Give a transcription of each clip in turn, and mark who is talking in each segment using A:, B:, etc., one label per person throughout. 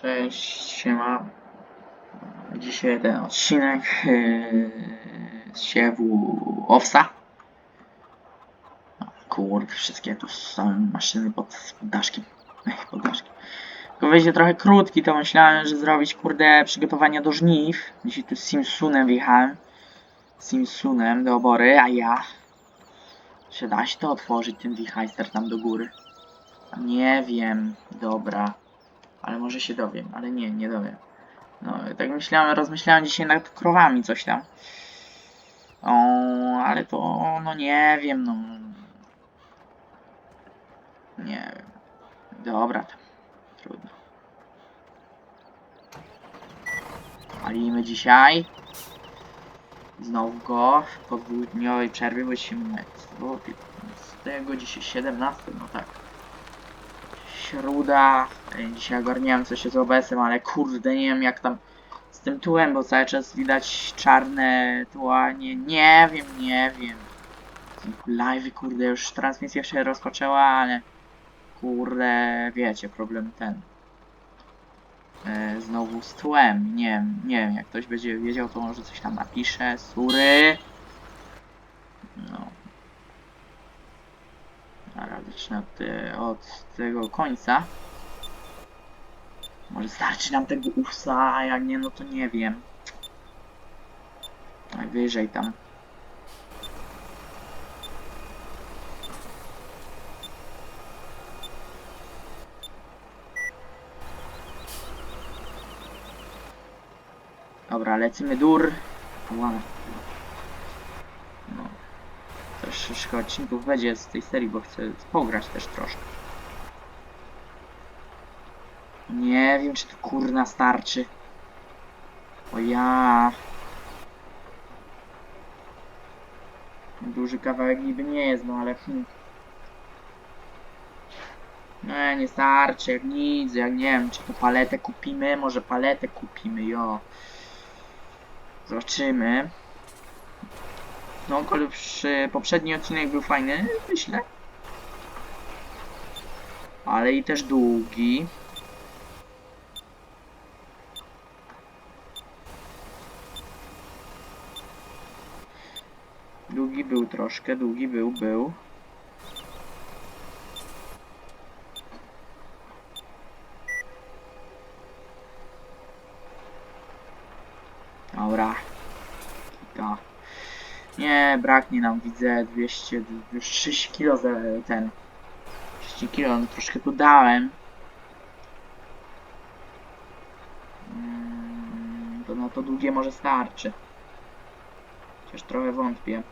A: Cześć, siema. Dzisiaj ten odcinek yy, z siewu owsa. Kurde, wszystkie tu są maszyny pod daszki. Ech, pod daszki. Tylko wyjdzie trochę krótki, to myślałem, że zrobić kurde przygotowania do żniw. Dzisiaj tu z Simsunem wjechałem. Simsunem do obory, a ja... Czy da się to otworzyć, ten Wichajster tam do góry? Nie wiem, dobra. Ale może się dowiem, ale nie, nie dowiem. No, tak myślałem, rozmyślałem dzisiaj nad krowami coś tam. O, ale to, no nie wiem, no. Nie wiem. Dobra, tam. Trudno. Palimy dzisiaj. Znowu go po dwudniowej przerwie musimy o 15, dzisiaj 17, no tak. Śruda. Ej, Dzisiaj ogarniałem coś z OBS-em, ale kurde, nie wiem jak tam z tym tłem, bo cały czas widać czarne tła. Nie, nie wiem, nie wiem. Live, kurde, już transmisja się rozpoczęła, ale kurde, wiecie, problem ten. E, znowu z tłem. Nie wiem, nie wiem, jak ktoś będzie wiedział, to może coś tam napisze. Sury. No. Dobra, zacznę od, te- od tego końca. Może starczy nam tego usa, a jak nie, no to nie wiem. Najwyżej tam. Dobra, lecimy dur. Ła. No. Troszeczkę odcinków będzie z tej serii, bo chcę pograć też troszkę. Nie wiem, czy to kurna starczy. O ja. Duży kawałek niby nie jest, no ale... Hmm. Nie, nie starczy, jak nic, jak nie wiem, czy to paletę kupimy, może paletę kupimy, jo. Zobaczymy. No, przy poprzedni odcinek był fajny, myślę. Ale i też długi. Długi był troszkę, długi był, był. Dobra. Nie, braknie nam, widzę 200, już 30 kilo za ten. 30 kilo, no troszkę tu dałem. Mm, To no to długie może starczy. Chociaż trochę wątpię.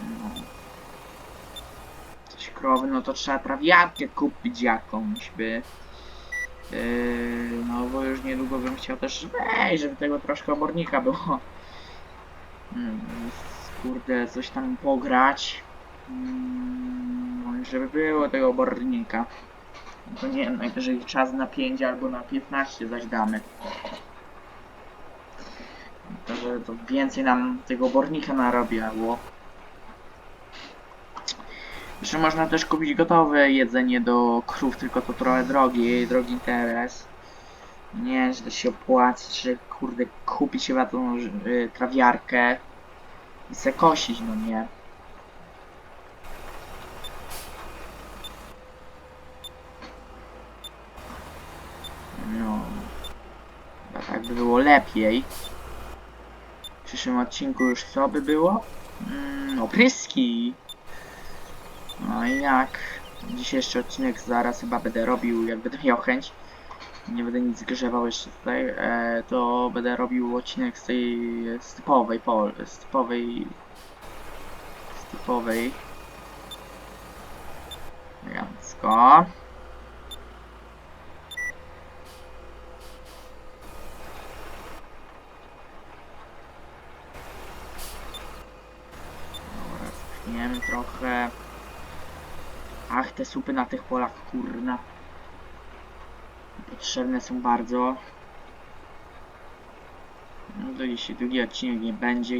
A: No. Coś krowy, no to trzeba trawiarkę kupić jakąś, by... Yy, no bo już niedługo bym chciał też wejść, żeby tego troszkę obornika było. Hmm, kurde, coś tam pograć. Hmm, żeby było tego obornika. No to nie wiem, najwyżej czas na 5 albo na 15 zaś damy. To, że to więcej nam tego obornika narobiało. Jeszcze można też kupić gotowe jedzenie do krów, tylko to trochę drogie, drogi interes. Nie, że to się opłaca, że kurde kupić chyba tą y, trawiarkę i se kosić, no nie. No, chyba tak by było lepiej. W przyszłym odcinku już co by było? Mm, opryski. No i jak dzisiejszy odcinek zaraz chyba będę robił, jak będę miał chęć. Nie będę nic grzebał jeszcze tutaj, e, to będę robił odcinek z tej z typowej pol, z typowej z typowej elegancko. Trochę. Ach, te supy na tych polach, kurna. Potrzebne są bardzo. No to dzisiaj długi odcinek nie będzie,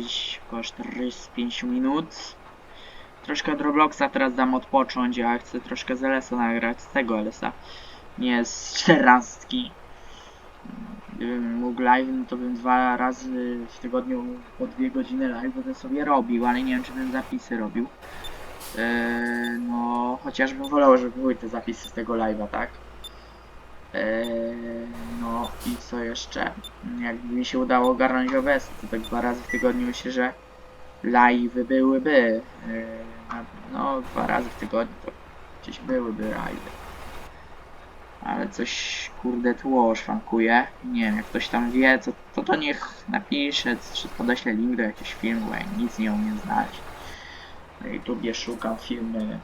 A: około 45 minut. Troszkę od Robloxa teraz dam odpocząć, a chcę troszkę z LS-a nagrać, z tego LS-a. Nie z czternastki. Gdybym mógł live, no to bym dwa razy w tygodniu po dwie godziny live bym sobie robił, ale nie wiem czy bym zapisy robił. Eee, no, chociażbym wolał, żeby były te zapisy z tego live'a, tak? Eee, no i co jeszcze? Jakby mi się udało ogarnąć OBS, to tak dwa razy w tygodniu myślę, że live byłyby. Na- no, dwa razy w tygodniu to gdzieś byłyby live. Ale coś kurde tło szwankuje. Nie wiem, jak ktoś tam wie, co, to to niech napisze, czy podeślę link do jakiegoś filmu, ja nic nie umiem znaleźć. Na YouTubie szukam filmy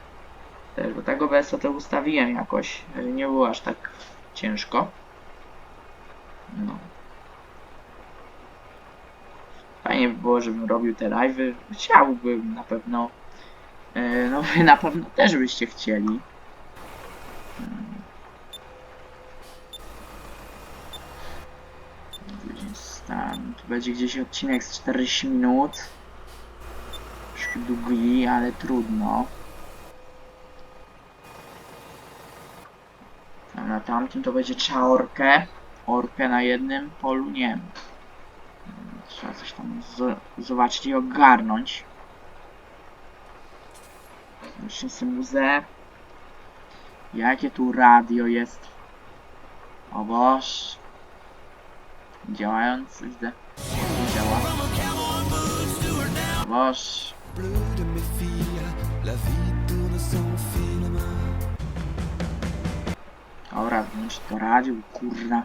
A: też, bo tego OBS to ustawiłem jakoś. Nie było aż tak ciężko. No. Fajnie by było, żebym robił te live'y. Chciałbym na pewno. E, No wy na pewno też byście chcieli. Stan. Tu będzie gdzieś odcinek z 40 minut. Długi, ale trudno. A na tamtym to będzie trzeba orkę. Orkę na jednym polu, nie. Trzeba coś tam zobaczyć i ogarnąć. Jeszcze sobie muzę. Jakie tu radio jest? O Boż. Działający, widzę. Działa. O Boż.
B: Bleu de mes filles, la vie tourne sans filement.
A: Dobra, włącz to radio, kurna.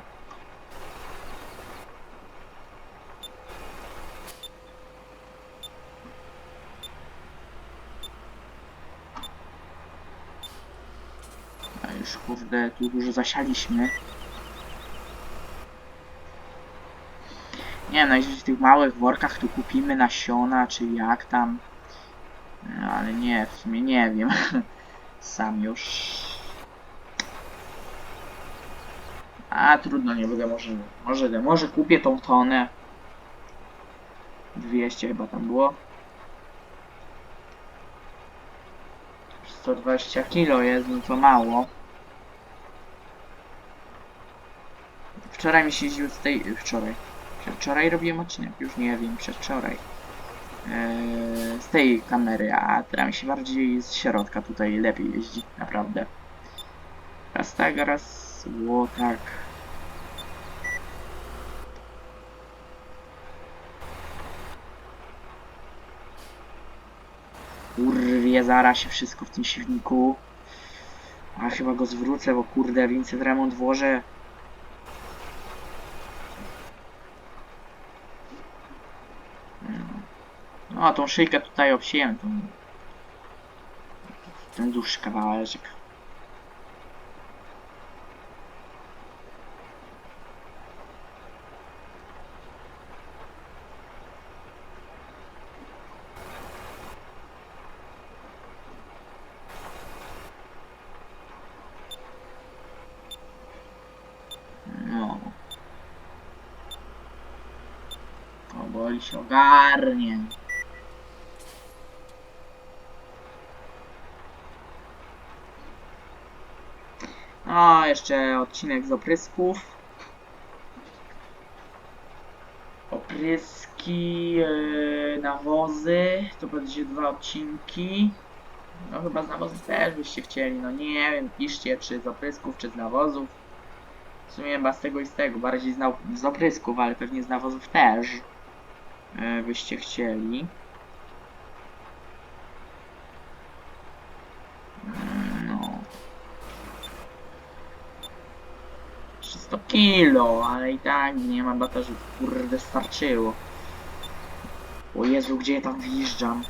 A: A już kurde, tu dużo zasialiśmy. Nie no jeśli w tych małych workach tu kupimy nasiona, czy jak tam. No, ale nie, w sumie nie wiem. Sam już A trudno, nie będę może, może, może kupię tą tonę. 200 chyba tam było. 120 kilo jest, no to mało. Wczoraj mi się z tej... wczoraj. Wczoraj robiłem odcinek, już nie wiem, przedwczoraj. Z tej kamery, a teraz mi się bardziej z środka tutaj lepiej jeździ, naprawdę. Raz tak, raz... Ło, tak. Urwie zaraz się wszystko w tym silniku. A chyba go zwrócę, bo kurde, w remont włożę. A tą szyjkę tutaj obsiłem, tą... Ten dłuższy kawałeczek. No. Ogarnie. No, jeszcze odcinek z oprysków. Opryski, yy, nawozy. To będzie dwa odcinki. No chyba z nawozów też byście chcieli. No nie wiem, piszcie czy z oprysków, czy z nawozów. W sumie chyba z tego i z tego. Bardziej z, z oprysków, ale pewnie z nawozów też. Yy, byście chcieli. 300 kilo, ale i tak nie ma batarzy, kurde starczyło. O Jezu, gdzie ja tam wjeżdżam?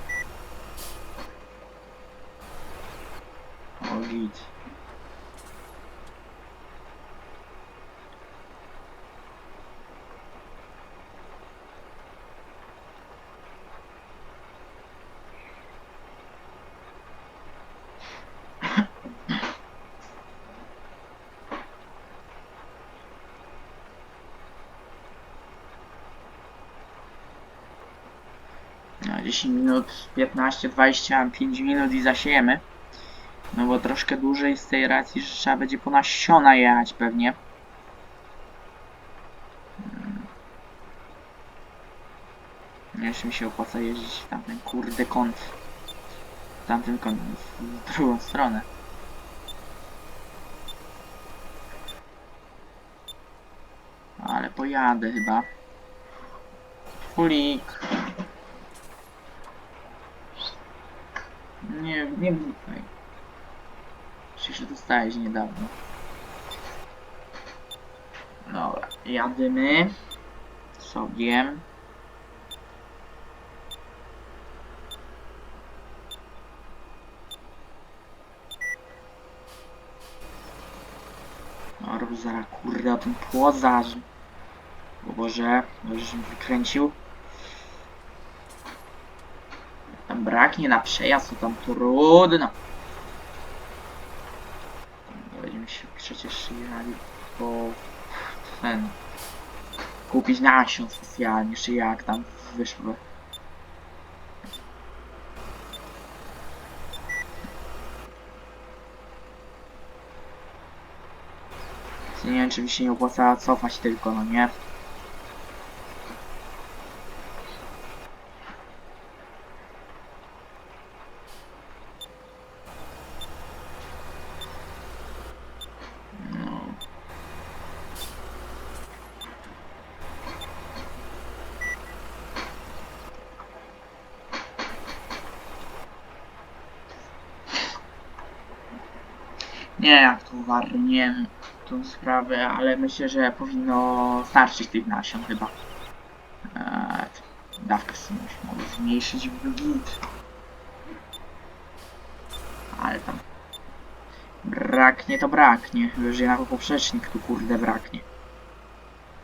A: O git. Na 10 minut, 15, 25 minut i zasiejemy. No bo troszkę dłużej z tej racji, że trzeba będzie po nasiona jechać pewnie. Nie jeszcze mi się opłaca jeździć w tamten kurde kąt. W tamten kąt, w drugą stronę. Ale pojadę chyba. Fulik. Nie, nie wnikaj. Przecież się dostałeś niedawno. Dobra, jadymy sobie. Dobra, zaraz kurde o ten płozarz. O Boże, Boże, mi wykręcił. Tam braknie na przejazd, to tam trudno. Będziemy się przecież jechali po ten kupić nasion specjalnie, czy jak tam wyszło. Nie wiem, czy mi się nie opłaca cofać tylko, no nie? No. Nie, ogarniemy tą sprawę, ale myślę, że powinno starczyć tych nasion chyba. Eee, dawkę sobie mogę zmniejszyć w git. Ale tam braknie to braknie, już jako poprzecznik tu kurde braknie.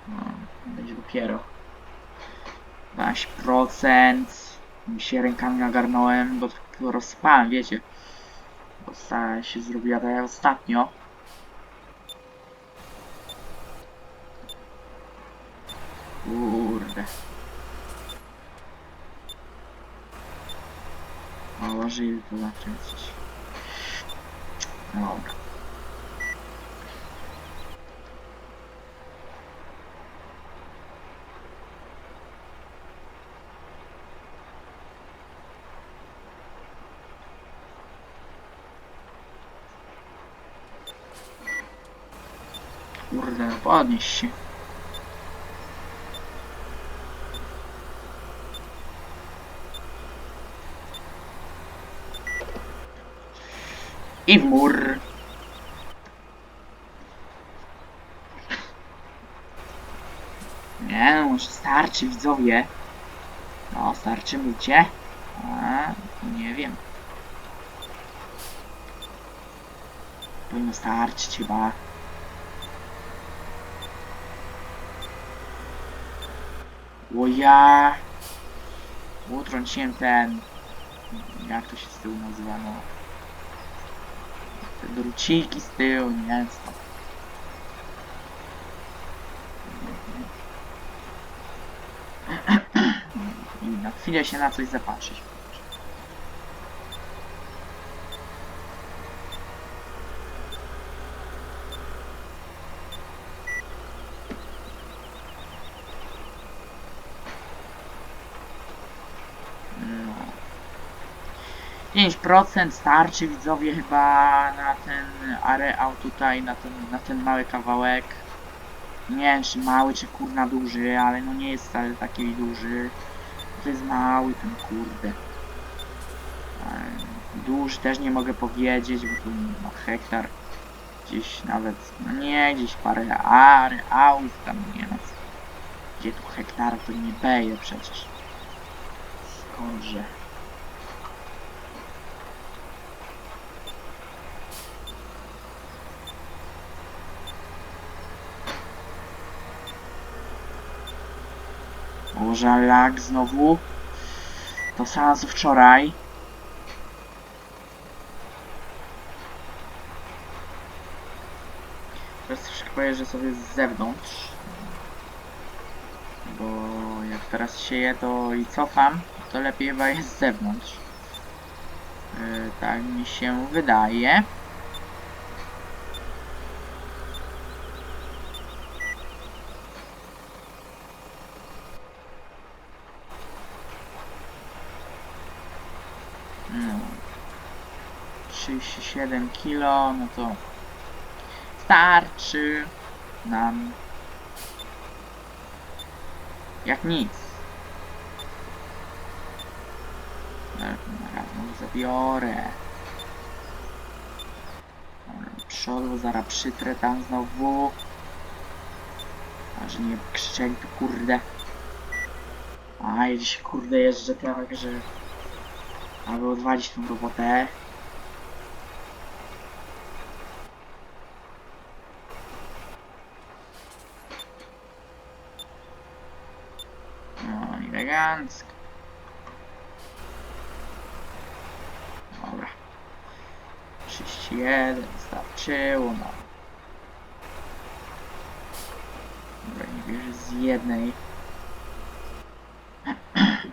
A: No, będzie dopiero 12%. Mi się rękami nagarnąłem, bo tylko rozspałem, wiecie. Bo się zrobiła tak ostatnio. Kurde. Może ile to zakręcić. Dobra. Kurde, no podnieś się. I mur. Nie, no może starczy widzowie. No, starczy mówicie? Nie wiem. Powinno starczyć chyba. Bo ja... Utrąciłem ten... Jak to się z tyłu nazywa, no... Druciki z tyłu, nie co. I na chwilę się na coś zapatrzyć. 5% starczy widzowie chyba na ten areał tutaj, na ten, na ten mały kawałek. Nie wiem czy mały czy kurna duży, ale no nie jest wcale taki duży. To jest mały ten kurde. Duży też nie mogę powiedzieć, bo tu no, hektar gdzieś nawet, no nie, gdzieś parę areałów tam nie ma. Gdzie tu hektarów to nie beje przecież. Skądże. Może lag znowu. To samo co wczoraj. Teraz troszkę pojeżdżę sobie z zewnątrz. Bo jak teraz sieję to i cofam to lepiej chyba jest z zewnątrz. Yy, tak mi się wydaje. No. 37 kilo, no to starczy nam jak nic. Raz może zabiorę. Przodu, zaraz przytrę tam znowu. A że nie krzyczeli tu kurde. A ja dziś kurde jeżdżę tak, że aby odwalić tą robotę. Elegancko. Dobra. 31 starczyło, no. Dobra, nie bierze z jednej.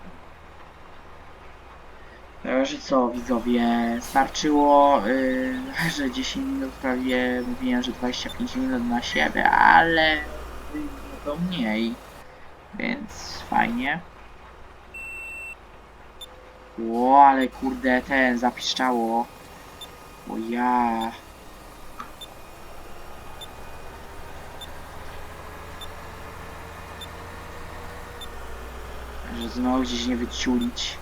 A: Także co widzowie, starczyło, yy, że 10 minut prawie mówiłem, że 25 minut na siebie, ale to mniej, więc fajnie. Ło, ale kurde, ten zapiszczało. O ja. Że znowu gdzieś nie wyciulić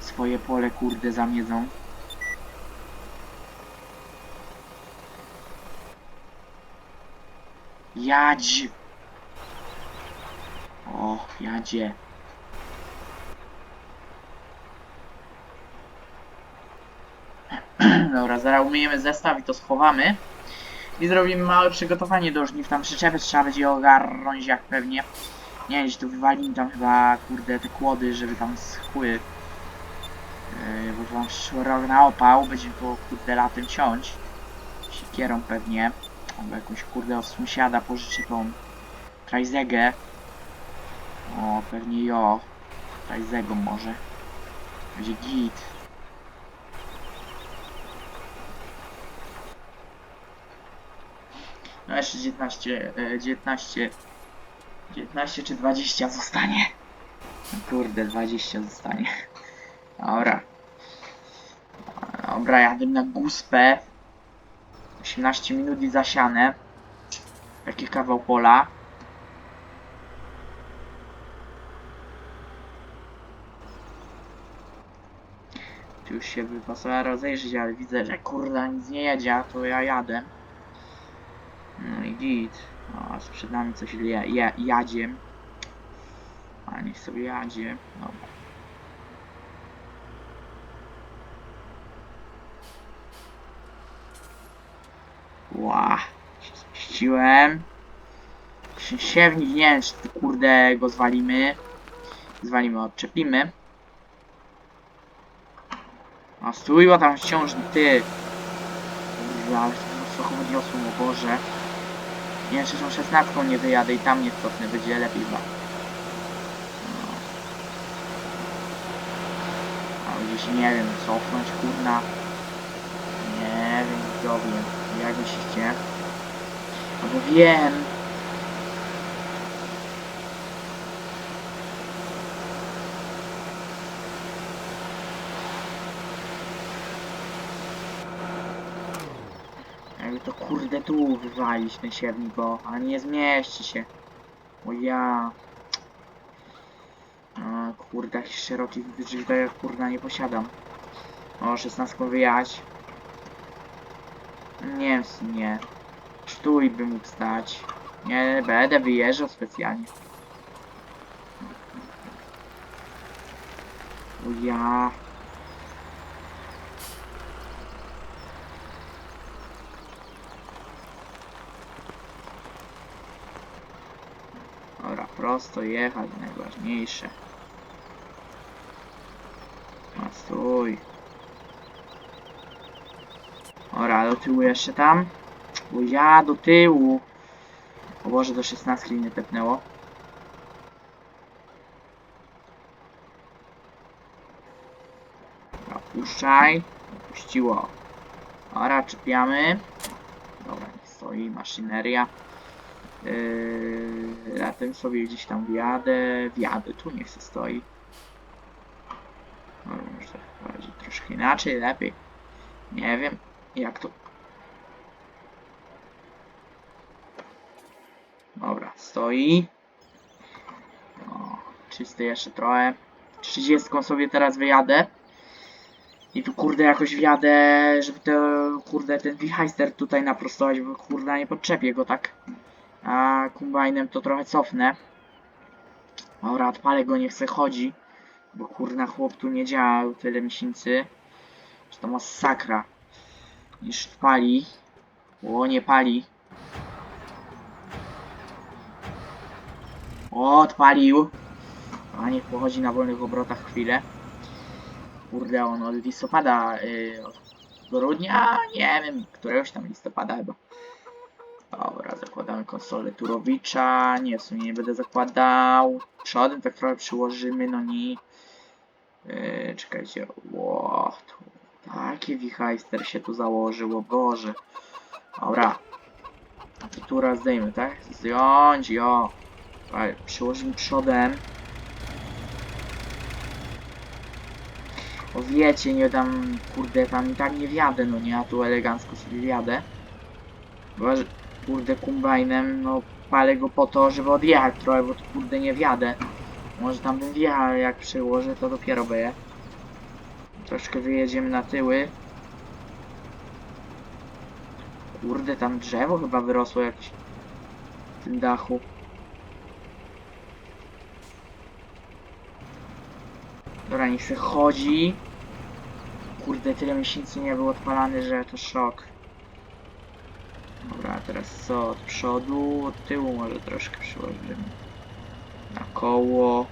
A: swoje pole kurde zamiedzą. Jadź! O, jadzie. Dobra, zaraz umyjemy zestaw i to schowamy. I zrobimy małe przygotowanie do żniw. Tam przyczepy trzeba będzie ogarnąć jak pewnie. Nie wiem, tu wywalimy tam chyba, kurde, te kłody, żeby tam schły. Yy, bo to mam przyszły rok na opał, będziemy to kurde latem ciąć. Sikierą pewnie. Albo jakąś kurde od sąsiada pożyczę tą trajzegę. O, pewnie jo. Trajzegą może. Będzie git. No jeszcze 19, e, 19, 19 czy 20 zostanie. No Kurde, 20 zostanie. Dobra. Dobra, jadę na guspę. 18 minut i zasiane. Taki kawał pola. Tu już się wypasowała rozejrzeć, ale widzę, że kurda nic nie jedzie, a to ja jadę. No git. O, aż przed nami coś ja, ja, jadzie. A niech sobie jadzie. Dobra. Ła, się zmieściłem. Sie- Siewnik, nie wiem, czy kurde go zwalimy. Zwalimy, odczepimy. A stój, bo tam wciąż ty. Kurde, ale to chodzi o słowo Boże. Czy tą szesnastką nie wyjadę i tam nie cofnę, będzie lepiej chyba. No. A gdzieś nie wiem, cofnąć kurna. Nie wiem, widzowie, jak myślicie? Albo wiem. To kurde tu wywalić ten siewnik, bo a nie zmieści się. O ja. A, kurde, jakichś szerokich drzwi to ja kurna nie posiadam. O, 16 wyjechać. Nie, nie. Sztuj by mógł stać. Nie będę wyjeżdżał specjalnie. O ja. Dobra, prosto jechać, najważniejsze. A stój. Dobra, do tyłu jeszcze tam. Ja do tyłu. O Boże, do 16 nie tepnęło. Puszczaj. Puściło. Dobra, czepiamy. Dobra, niech stoi maszyneria. Yy, na tym sobie gdzieś tam wjadę. Wjadę, tu niech se stoi. No, może bardziej troszkę inaczej, lepiej. Nie wiem, jak to. Dobra, stoi. O, czysty jeszcze trochę. 30 sobie teraz wyjadę. I tu kurde jakoś wjadę, żeby to kurde ten wichajster tutaj naprostować, bo kurde nie podczepię go tak. A kombajnem to trochę cofnę. Dobra, odpalę go, nie chcę chodzi. Bo kurna chłop tu nie działa tyle miesięcy. Że to masakra. Niż pali. O, nie pali. O, odpalił. A niech pochodzi na wolnych obrotach chwilę. Kurde, on od listopada, yy, od grudnia, nie wiem, któregoś tam listopada chyba. Dobra, zakładamy konsolę Turowicza. Nie, w sumie nie będę zakładał. Przodem tak trochę przyłożymy, no nie. Yy, czekajcie. Ło, tu, taki wichajster się tu założył, o Boże. Dobra. I tu raz zdejmy, tak? Zdjąć, jo. Słuchaj, Przyłożymy przodem. O wiecie, nie dam, kurde, tam i tak nie wjadę, no nie, a tu elegancko sobie wjadę. Że, kurde, kombajnem, no, palę go po to, żeby odjechać trochę, bo tu, kurde, nie wjadę. Może tam bym wjechał, jak przyłożę, to dopiero będzie. Troszkę wyjedziemy na tyły. Kurde, tam drzewo chyba wyrosło jakieś w tym dachu. Dobra, niech se chodzi. Kurde, tyle miesięcy nie był odpalany, że to szok. Dobra, teraz co? Od przodu, od tyłu może troszkę przyłożymy. Na koło.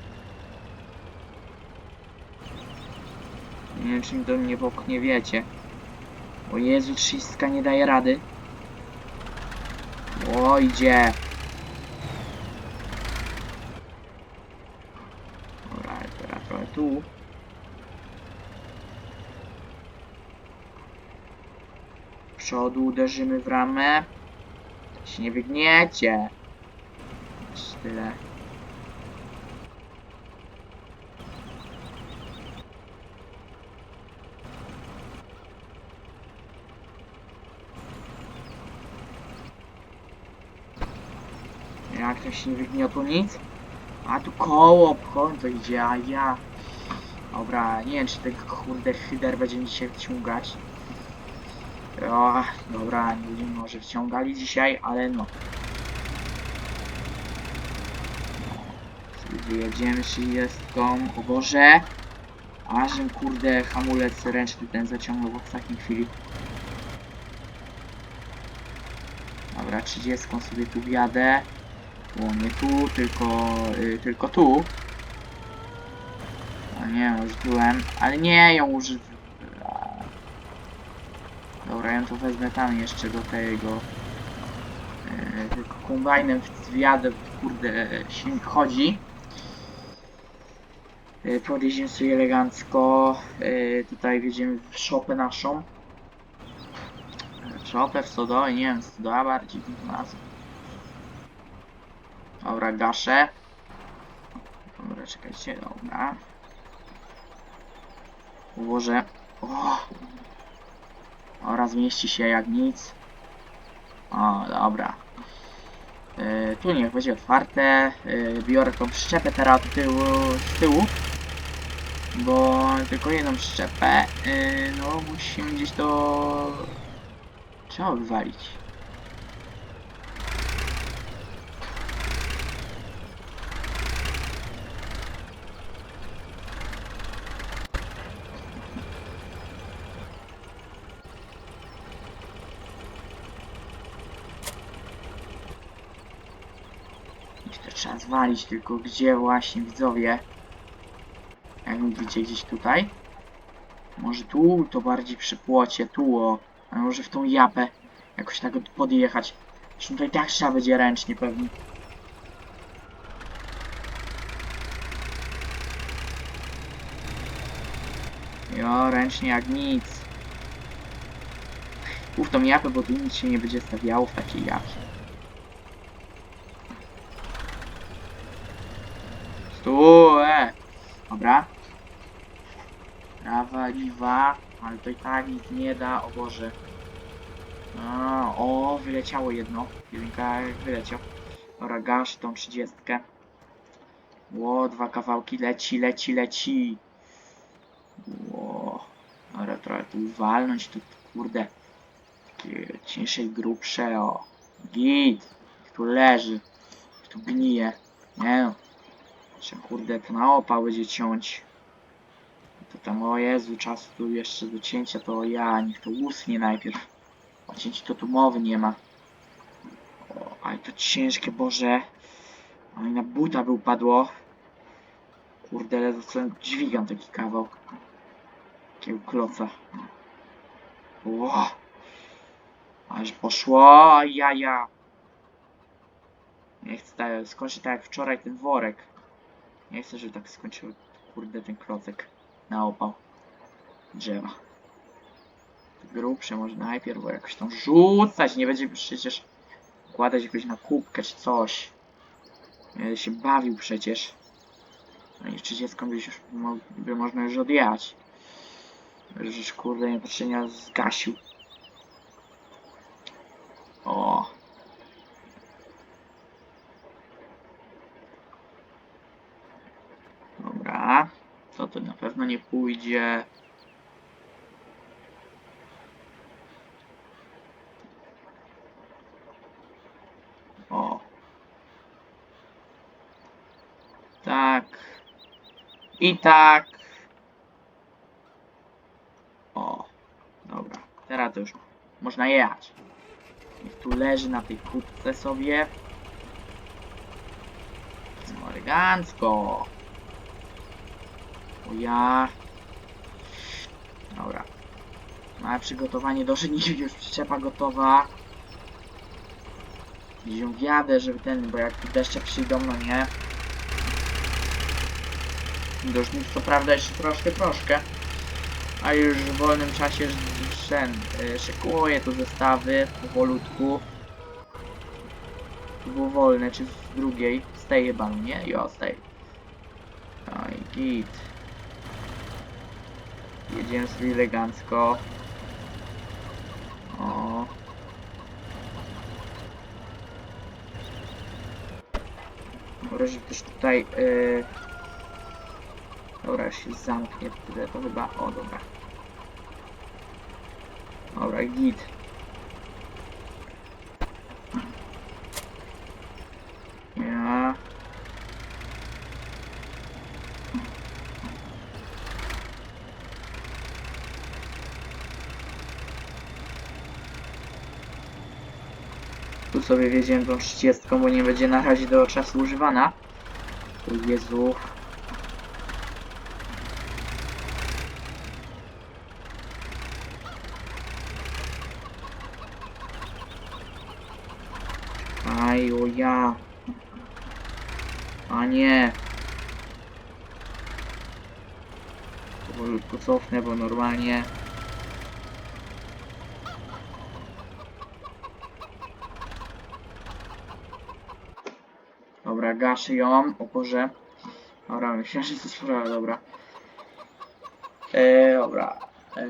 A: Nie wiem, czy mi to nie popchnie, wiecie. O Jezu, 300 nie daje rady. O, idzie. Dobra, teraz trochę tu. Przodu uderzymy w ramę. To się nie wygniecie. Tyle. Jak to się nie wygniotło nic? A tu koło to idzie, a ja... Dobra, nie wiem czy ten kurde hyder będzie mi się wciągać. O, dobra, nie będziemy może wciągali dzisiaj, ale no. Wyjedziemy 30. O Boże! Ażem kurde hamulec ręczny ten zaciągnął w ostatniej chwili. Dobra, 30 sobie tu wjadę. Bo nie tu, tylko, y, tylko tu. A nie, użyłem, ale nie ją użyłem. Dobra, ja to wezmę tam jeszcze do tego. E, tylko kombajnem wjadę, kurde, silnik chodzi. E, podjedziemy sobie elegancko. E, tutaj wjedziemy w szopę naszą. E, Szopę w Stodoły, nie wiem, Stodoła bardziej nas. Dobra, gaszę. Dobra, czekajcie, dobra. Ułożę. O! Oraz zmieści się jak nic. O, dobra. Yy, tu niech będzie otwarte. Yy, biorę tą przyczepę teraz tyłu, z tyłu. Bo tylko jedną przyczepę. Yy, no musimy gdzieś to... Trzeba wywalić. Gdzieś to trzeba zwalić, tylko gdzie właśnie widzowie? Jak widzicie gdzieś tutaj? Może tu, to bardziej przy płocie, tu o. A może w tą japę jakoś tak podjechać. Zresztą tutaj tak trzeba będzie ręcznie pewnie. Jo, ręcznie jak nic. Uf tą japę, bo tu nic się nie będzie stawiało w takiej japie. Stu, e. Dobra. Prawa, liwa, ale to i tak nic nie da, o Boże. A, o, wyleciało jedno. Jedynka wyleciał. Dobra, gasz tą trzydziestkę. Ło, dwa kawałki, leci, leci, leci. Ło. Dobra, trochę tu walnąć, tu kurde. Takie cieńsze i grubsze, o. Git. Tu leży. Tu gnije. Nie no. Trzeba kurde to na opał będzie ciąć. To tam, o Jezu, czasu tu jeszcze do cięcia, to ja, niech to usnie najpierw. O cięciu to tu mowy nie ma. O, ale to ciężkie, Boże. A mi na buta by upadło. Kurde, ale co dźwigam taki kawał. Takiego kloca. Ło. Aż poszło, jaja. Nie chcę tak, skończyć tak jak wczoraj ten worek. Nie chcę, żeby tak skończył, kurde, ten klocek na opał drzewa. Grubsze może najpierw, bo jakoś tam rzucać, nie będzie przecież kładać jakoś na kubkę czy coś. Będę się bawił przecież. No i 30 by, już, by można już odjechać. Żeż kurde niepotrzebnie zgasił. O. Dobra. Co to na pewno nie pójdzie. O. Tak. I tak. O. Dobra. Teraz to już można jechać. Niech tu leży na tej kubce sobie. Elegancko. Ja. Dobra. Małe przygotowanie do już przyczepa gotowa. Gdzieś ją wjadę, żeby ten, bo jak deszcze przyjdą, no nie. Dożnik co prawda jeszcze troszkę, troszkę. A już w wolnym czasie ten, y, szykuję tu zestawy powolutku. Tu było wolne, czy w drugiej? Z tej chyba, no nie? Jo, z tej. No git. Jedziemy sobie elegancko. O. Że też tutaj... Yy... Dobra, się zamknie tyle, to chyba... O, dobra. Dobra, git. Ja... Sobie wiedziałem tą 30, bo nie będzie na razie do czasu używana. O Jezu. Aj, o ja. A nie. Powolutku cofnę, bo normalnie... gaszę ją, o Boże. Dobra, myślałem, że to sprawa, dobra. E, dobra. E,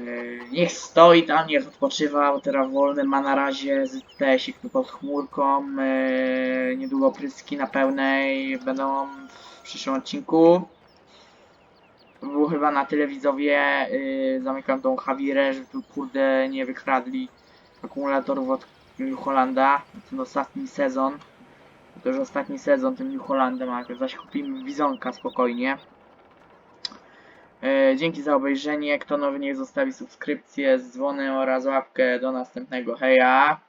A: niech stoi tam, niech odpoczywa, bo teraz wolny ma na razie ZTS-ik tu pod chmurką. E, niedługo pryski na pełnej będą w przyszłym odcinku. Było chyba na tyle widzowie. E, zamykam tą Hawirę, że tu kurde nie wykradli akumulatorów od New Hollanda. Ten ostatni sezon. To już ostatni sezon tym New Hollandem, a zaś kupimy Bizonka spokojnie. E, dzięki za obejrzenie. Kto nowy niech zostawi subskrypcję z dzwonem oraz łapkę do następnego. Heja!